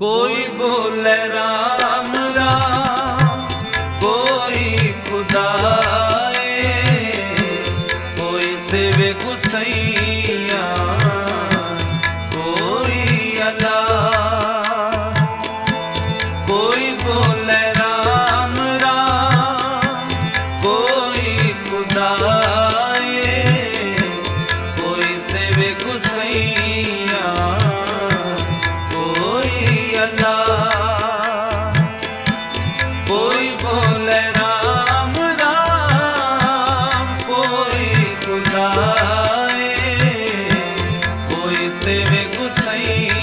ਕੋਈ ਬੋਲੇ ਰਾਮ ਰਾਮ, ਕੋਈ ਖੁਦਾਏ, ਕੋਈ ਸੇਵੇ ਗੁਸਈਆ ਕੋਈ ਅਲਾ ਕੋਈ ਬੋਲੇ ਰਾਮ ਰਾਮ, ਕੋਈ ਖੁਦਾਏ, ਕੋਈ ਸੇਵੇ ਗੁਸਈਆ से सेवे गुसई